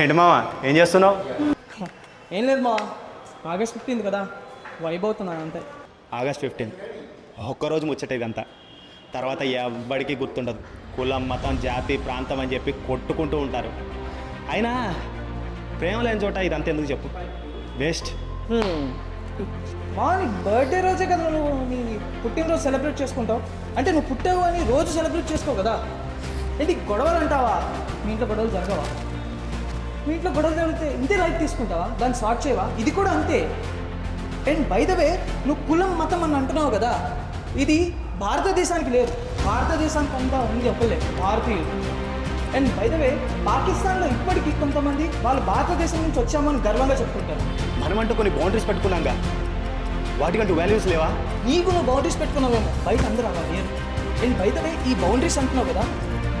ఏంటి మామ ఏం చేస్తున్నావు? ఏం లేదు మా ఆగస్ట్ ఫిఫ్టీన్త్ కదా వైబ్ అవుతున్నాను అంతే. ఆగస్ట్ ఫిఫ్టీన్ ఒక్కరోజు ముచ్చట ఇదంతా. తర్వాత ఎవ్వడికి గుర్తుండదు. కులం మతం జాతి ప్రాంతం అని చెప్పి కొట్టుకుంటూ ఉంటారు. అయినా ప్రేమ లేని చోట ఇదంతా ఎందుకు చెప్పు? వేస్ట్ మా నీ బర్త్డే రోజే కదా నువ్వు నీ పుట్టినరోజు సెలబ్రేట్ చేసుకుంటావు. అంటే నువ్వు పుట్టావు అని రోజు సెలబ్రేట్ చేసుకోవు కదా. ఏంటి గొడవలు అంటావా? మీ ఇంట్లో గొడవలు జరగవా? మీ ఇంట్లో గొడవలు జరిగితే ఇంతే లైట్ తీసుకుంటావా? దాన్ని సార్ట్ చేయవా? ఇది కూడా అంతే. అండ్ బై ద వే నువ్వు కులం మతం అని అంటున్నావు కదా ఇది భారతదేశానికి లేదు. భారతదేశానికి అంతా ఉంది చెప్పలే భారతీయులు. అండ్ బై ద వే పాకిస్తాన్లో ఇప్పటికీ కొంతమంది వాళ్ళు భారతదేశం నుంచి వచ్చామని గర్వంగా చెప్పుకుంటారు. మనమంటూ కొన్ని బౌండరీస్ పెట్టుకున్నాగా. వాటికంటూ వాల్యూస్ లేవా? నీకు నువ్వు బౌండరీస్ పెట్టుకున్నావేమో బయట అందరూ అలా లేరు. నేను బయటనే ఈ బౌండరీస్ అంటున్నావు కదా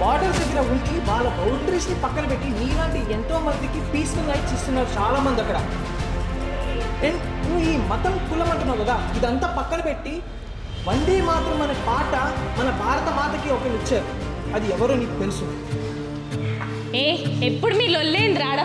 బార్డర్స్ దగ్గర ఉండి వాళ్ళ బౌండరీస్ని పక్కన పెట్టి నీలాంటి ఎంతో మందికి పీస్ఫుల్ లైఫ్ ఇస్తున్నారు చాలా మంది అక్కడ. అండ్ నువ్వు ఈ మతం కులం అంటున్నావు కదా ఇదంతా పక్కన పెట్టి వందే మాత్రం మన పాట మన భారత మాతకి ఒకరు ఇచ్చారు. అది ఎవరో నీకు తెలుసు. ఏ ఎప్పుడు మీ లొల్లేంద్రాడ